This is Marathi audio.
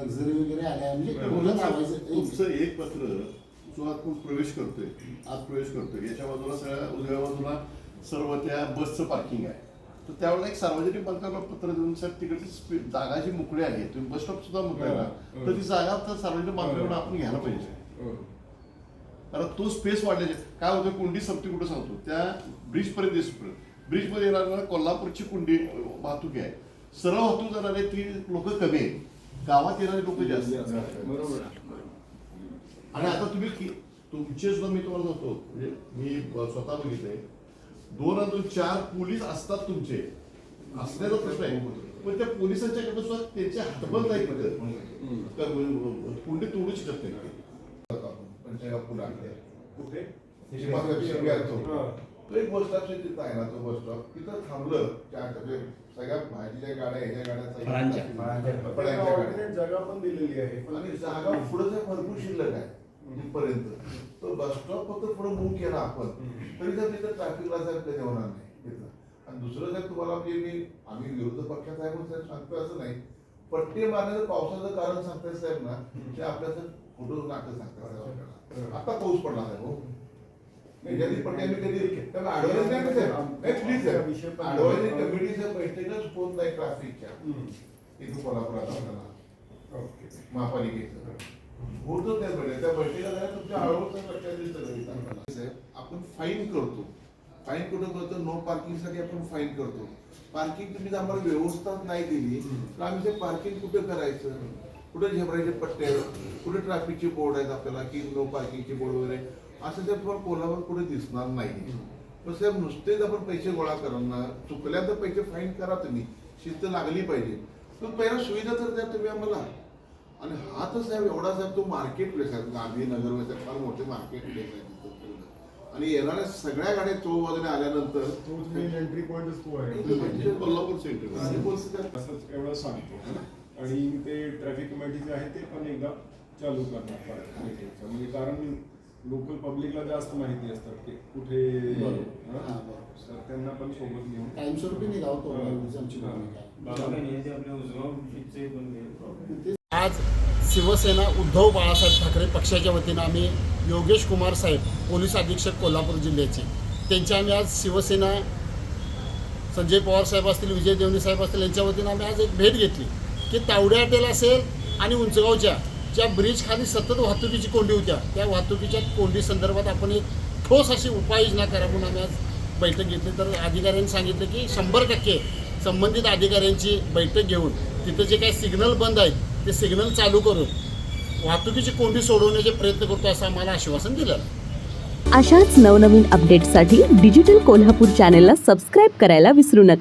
लक्झरी वगैरे आल्या म्हणजे मुलं तुमचं एक पत्र जो आपण प्रवेश करतोय आत प्रवेश करतोय याच्या बाजूला सगळ्या उजव्या बाजूला सर्व त्या बसचं पार्किंग आहे. तर त्यावेळेला एक सार्वजनिक बांधकामाला पत्र देऊन साहेब तिकडची स्पे- जागा जी मोकळी आहे तुम्ही बस स्टॉप सुद्धा मोकळा आहे ना तर ती जागा तर सार्वजनिक बांधकामाला आपण घ्यायला पाहिजे. कारण तो स्पेस वाढल्याचे काय होतं कुंडी संपती कुठं सांगतो? त्या ब्रिज पर्यंत येईपर्यंत ब्रिजमध्ये येणार कोल्हापूरची कुंडी अं, वाहतूक आहे. सरळ वाहतूक जाणारे ती लोक कमी आहेत. गावात येणारे लोक जास्त. बरोबर. आणि आता तुम्ही कि- तुमचे सुद्धा मी तुम्हाला सांगतो म्हणजे मी स्वतः बघितलंय. दोन आणि दोन चार पोलीस असतात तुमचे. असण्याचा प्रश्न आहे. पण त्या पोलिसांच्याकडे सुद्धा त्यांचे हातबल नाही कुंडी तोडू शकत नाही कुठे? तो एक बस स्टॉप तिथं आहे ना तो बस स्टॉप तिथं थांबलं चार म्हणजे सगळ्या भाजीच्या गाड्या ह्याच्या गाड्या जागा पण दिलेली आहे. पण आणि जागा पुढे भरपूर शिल्लक आहे तिथपर्यंत. तो बस स्टॉप फक्त पुढे मूव केला आपण तरी जर तिथं ट्रॅफिकला साहेब कधी होणार नाही तिथं आणि दुसरं जर तुम्हाला म्हणजे मी आम्ही विरोध पक्षात आहे म्हणून साहेब सांगतो असं नाही. पट्टे मारण्याचं पावसाचं कारण सांगताय साहेब ना ते आपल्याचं फोटो नाटक सांगतात आपल्याला. आता पाऊस पडला साहेब हो. कधी त्याला नाही ना साहेब. नाही प्लीज विषय साहेब पण- अडवायचं कमिटीचं बैठकच होत नाही ट्रॅफिकच्या. हम्म. इथं कोल्हापुरात आपल्याला ओके. महापालिकेचं. होतच नाही बैठक. त्या तुमच्या लक्षात येईल साहेब. आपण फाईन करतो. फाईन कुठं करतो? नो पार्किंगसाठी आपण फाईन करतो. पार्किंग तुम्ही आम्हाला व्यवस्था नाही दिली तर आम्ही ते पार्किंग कुठं करायचं? कुठे झेबराचे पट्टे? कुठे ट्रॅफिकचे बोर्ड आहेत आपल्याला? की नो पार्किंगचे बोर्ड वगैरे? असं ते तुम्हाला कोल्हापूर कुठे दिसणार नाही पण साहेब नुसतेच आपण पैसे गोळा करणार चुकल्या तर पैसे फाईन करा तुम्ही. शिस्त लागली पाहिजे. पण पहिला सुविधा तर द्या तुम्ही आम्हाला. आणि हा तर साहेब एवढा साहेब तो मार्केट प्लेस आहे. गांधी नगर फार मोठे मार्केट प्लेस आहे. आणि येणाऱ्या सगळ्या गाड्या चौ बाजूने आल्यानंतर एंट्री पॉइंटच तो आहे. म्हणजे कोल्हापूर सेंटर असंच एवढं सांगतो. आणि ते ट्रॅफिक कमिटी जे आहे ते पण एकदा चालू करणार. म्हणजे कारण लोकल पब्लिकला जास्त माहिती असतात की कुठे. तर त्यांना पण सोबत घेऊन. निघावतो आमची आहे. आपल्या आज शिवसेना उद्धव बाळासाहेब ठाकरे पक्षाच्या वतीनं आम्ही योगेश कुमार साहेब पोलीस अधीक्षक कोल्हापूर जिल्ह्याचे. त्यांची आम्ही आज शिवसेना संजय पवार साहेब असतील विजय देवणी साहेब असतील यांच्या वतीनं आम्ही आज एक भेट घेतली. की तावडे हॉटेल असेल आणि उंचगावच्या. ज्या ब्रिज खाली सतत वाहतुकीची कोंडी होत्या त्या वाहतुकीच्या कोंडी संदर्भात आपण एक ठोस अशी उपाययोजना करा म्हणून आम्ही आज बैठक घेतली. तर अधिकाऱ्यांनी सांगितलं की शंभर टक्के संबंधित अधिकाऱ्यांची बैठक घेऊन तिथं जे काही सिग्नल बंद आहेत ते सिग्नल चालू करून वाहतुकीची कोंडी सोडवण्याचे प्रयत्न करतो असं आम्हाला आश्वासन दिलं. अशाच नवनवीन अपडेटसाठी डिजिटल कोल्हापूर चॅनेलला सबस्क्राईब करायला विसरू नका.